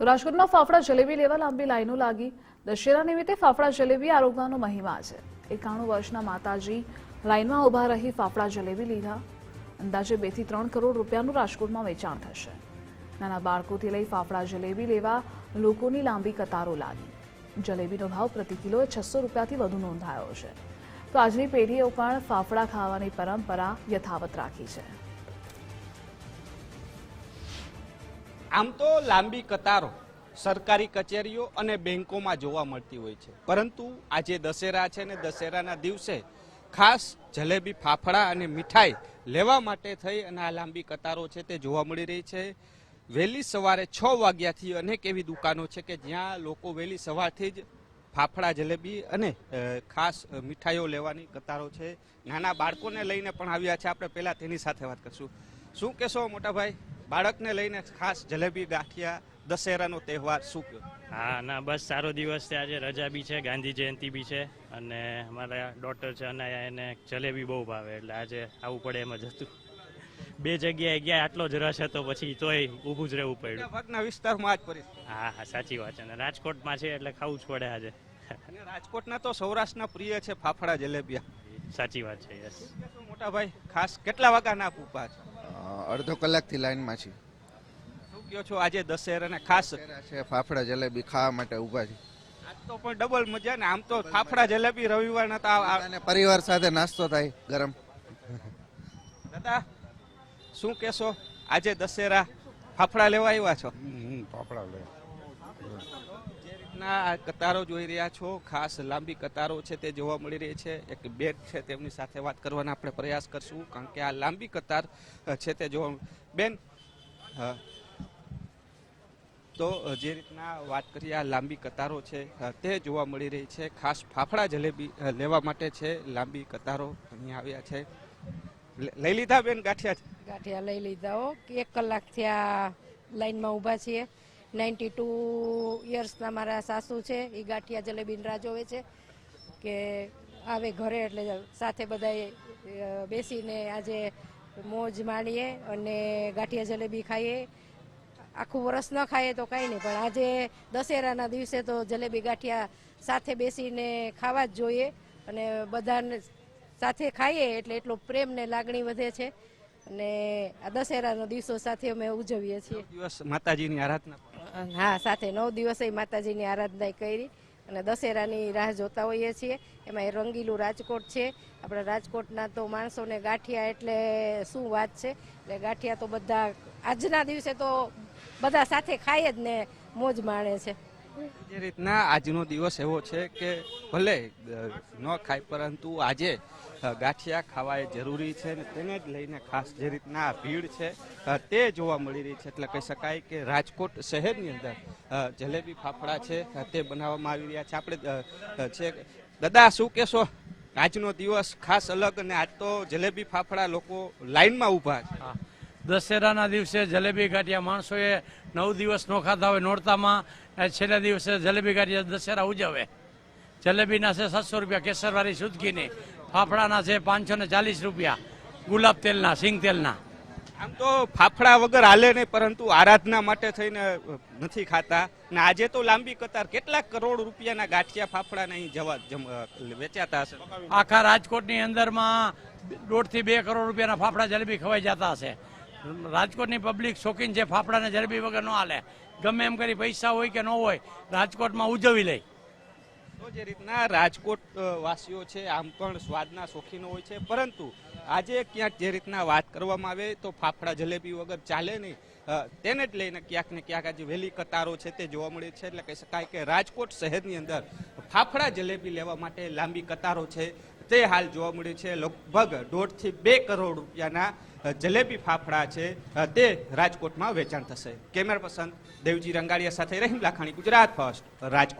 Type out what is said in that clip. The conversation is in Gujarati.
રાજકોટમાં ફાફડા જલેબી લેવા લાંબી લાઈનો લાગી. દશેરા નિમિત્તે ફાફડા જલેબી આરોગવાનો મહિમા છે. એકાણું વર્ષના માતાજી લાઈનમાં ઊભા રહી ફાફડા જલેબી લીધા. અંદાજે બેથી ત્રણ કરોડ રૂપિયાનું રાજકોટમાં વેચાણ થશે. નાના બાળકોથી લઈ ફાફડા જલેબી લેવા લોકોની લાંબી કતારો લાગી. જલેબીનો ભાવ પ્રતિ કિલોએ છસો રૂપિયાથી વધુ નોંધાયો છે. તો આજની પેઢીએ પણ ફાફડા ખાવાની પરંપરા યથાવત રાખી છે. આમ તો લાંબી કતારો સરકારી કચેરીઓ અને બેંકોમાં જોવા મળતી હોય છે. પરંતુ આજે દશેરા છે ને દશેરાના દિવસે ખાસ જલેબી, ફાફડા અને મીઠાઈ લેવા માટે થઈ અને આ લાંબી કતારો છે તે જોવા મળી રહી છે. વહેલી સવારે છ વાગ્યાથી અનેક એવી દુકાનો છે કે જ્યાં લોકો વહેલી સવારથી જ ફાફડા, જલેબી અને ખાસ મીઠાઈઓ લેવાની કતારો છે. નાના બાળકોને લઈને પણ આવ્યા છે. આપણે પહેલાં તેની સાથે વાત કરશું. શું કહેશો મોટાભાઈ? બાળકને લઈને ખાસ જલેબી ગાંઠિયા દશેરાનો તહેવાર શું કહો હા ના બસ સારો દિવસ છે. આજે રજા બી છે ગાંધી જયંતિ બી છે અને અમારા ડોટર છે અનાયા એને જલેબી બહુ ભાવે એટલે આજે આવવું પડે એમ જ હતું. બે જગ્યાએ ગયા આટલો જ રસ હતો પછી તોય ઊભું જ રહેવું પડ્યું. ભાગના વિસ્તારમાં જ પરિસ્થિતિ. હા હા સાચી વાત છે. અને રાજકોટમાં છે એટલે ખાવું જ પડે આજે. રાજકોટના તો સૌરાષ્ટ્રના પ્રિય છે ફાફડા જલેબિયા. સાચી વાત છે યસ. મોટા ભાઈ ખાસ કેટલા વાગ્યાના પૂપા છે? અડધો કલાકથી લાઈનમાં છીએ. શું કહો છો? આજે દશેરાને ખાસ છે ફાફડા જલેબી ખાવા માટે ઊભા છીએ. આજ તો પણ ડબલ મજા ને આમ તો ફાફડા જલેબી રવિવારના તો અને પરિવાર સાથે નાસ્તો થાય ગરમ. દાદા શું કહેશો? આજે દશેરા ફાફડા લેવા આવ્યા છો? ફાફડા લે જે રીતના આ કતારો જોઈ રહ્યા છો, ખાસ લાંબી કતારો છે તે જોવા મળી રહી છે. એક બેગ છે તેમની સાથે વાત કરવાના આપણે પ્રયાસ કરશું, કારણ કે આ લાંબી કતાર છે તે જોવા બેન તો જે રીતના વાત કરીએ, આ લાંબી કતારો છે તે જોવા મળી રહી છે. ખાસ ફાફડા જલેબી લેવા માટે છે, લાંબી કતારો અહીંયા આવ્યા છે. લઈ લીધા બેન ગાંઠિયા? ગાંઠિયા લઈ લીધા હો, એક કલાકથી આ લાઈનમાં ઊભા છીએ. નાઇન્ટી ટુ યર્સના મારા સાસુ છે એ ગાંઠિયા જલેબીની રાહ જોવે છે કે આવે ઘરે એટલે સાથે બધાએ બેસીને આજે મોજ માણીએ અને ગાંઠિયા જલેબી ખાઈએ. આખું વરસ ન ખાઈએ તો કાંઈ નહીં, પણ આજે દશેરાના દિવસે તો જલેબી ગાંઠિયા સાથે બેસીને ખાવા જ જોઈએ અને બધાને સાથે ખાઈએ એટલે એટલો પ્રેમ ને લાગણી વધે છે. અને આ દશેરાનો દિવસો સાથે અમે ઉજવીએ છીએ. દિવસ માતાજીની આરાધના હા, સાથે નવ દિવસે માતાજીની આરાધના કરી અને દશેરાની રાહ જોતા હોઈએ છીએ. એમાં એ રંગીલું રાજકોટ છે. આપણા રાજકોટના તો માણસોને ગાંઠિયા એટલે શું વાત છે? એટલે ગાંઠિયા તો બધા આજના દિવસે તો બધા સાથે ખાય જ ને મોજ માણે છે. જે રીતના આજનો દિવસ એવો છે કે ભલે ન ખાય પરંતુ આજે ગાંઠિયા ખાવા એ જરૂરી છે અને તેને જ લઈને ખાસ જે રીતના ભીડ છે તે જોવા મળી રહી છે. એટલે કહી શકાય કે રાજકોટ શહેરની અંદર જલેબી ફાફડા છે તે બનાવવામાં આવી રહ્યા છે. આપણે છે દાદા, શું કહેશો? આજનો દિવસ ખાસ અલગ અને આજ તો જલેબી ફાફડા લોકો લાઇનમાં ઊભા છે. દશેરાના દિવસે જલેબી ગાંઠિયા માણસોએ નવ દિવસ નો ખાધા હોય નોરતામાં છેલ્લા દિવસે જલેબી ગાંઠિયા દશેરા ઉજવે. જલેબીના છે સાતસો રૂપિયા કેસરવાળી સુતકીની ફાફડાના છે પાંચસો ને ચાલીસ રૂપિયા ગુલાબ તેલના સિંગ તેલના. આમ તો ફાફડા વગર હાલે નહીં પરંતુ આરાધના માટે થઈને નથી ખાતા. ને આજે તો લાંબી કતાર કેટલાક કરોડ રૂપિયાના ગાંઠિયા ફાફડા અહીં જવા વેચાતા હશે. આખા રાજકોટની અંદરમાં દોઢથી બે કરોડ રૂપિયાના ફાફડા જલેબી ખવાઈ જતા હશે. રાજકોટની પબ્લિક શોખીન છે ફાફડાને જલેબી વગર ન હાલે. ગમે એમ કરી પૈસા હોય કે ન હોય રાજકોટમાં ઉજવી લે. તો જે રીતના રાજકોટ વાસીઓ છે, આમ પણ સ્વાદના શોખીનો હોય છે. પરંતુ આજે ક્યાંક જે રીતના વાત કરવામાં આવે તો ફાફડા જલેબી વગર ચાલે નહીં. તેને જ લઈને ક્યાંક ને ક્યાંક આજે વહેલી કતારો છે તે જોવા મળે છે. એટલે કહી શકાય કે રાજકોટ શહેરની અંદર ફાફડા જલેબી લેવા માટે લાંબી કતારો છે. તે હાલ જોવા મળે છે. લગભગ દોઢથી બે કરોડ રૂપિયાના જલેબી ફાફડા છે. તે રાજકોટમાં વેચાણ થશે. કેમેરા પસંદ દેવજી રંગાડિયા સાથે રહીમ લાખાણી, ગુજરાત ફર્સ્ટ, રાજકોટ.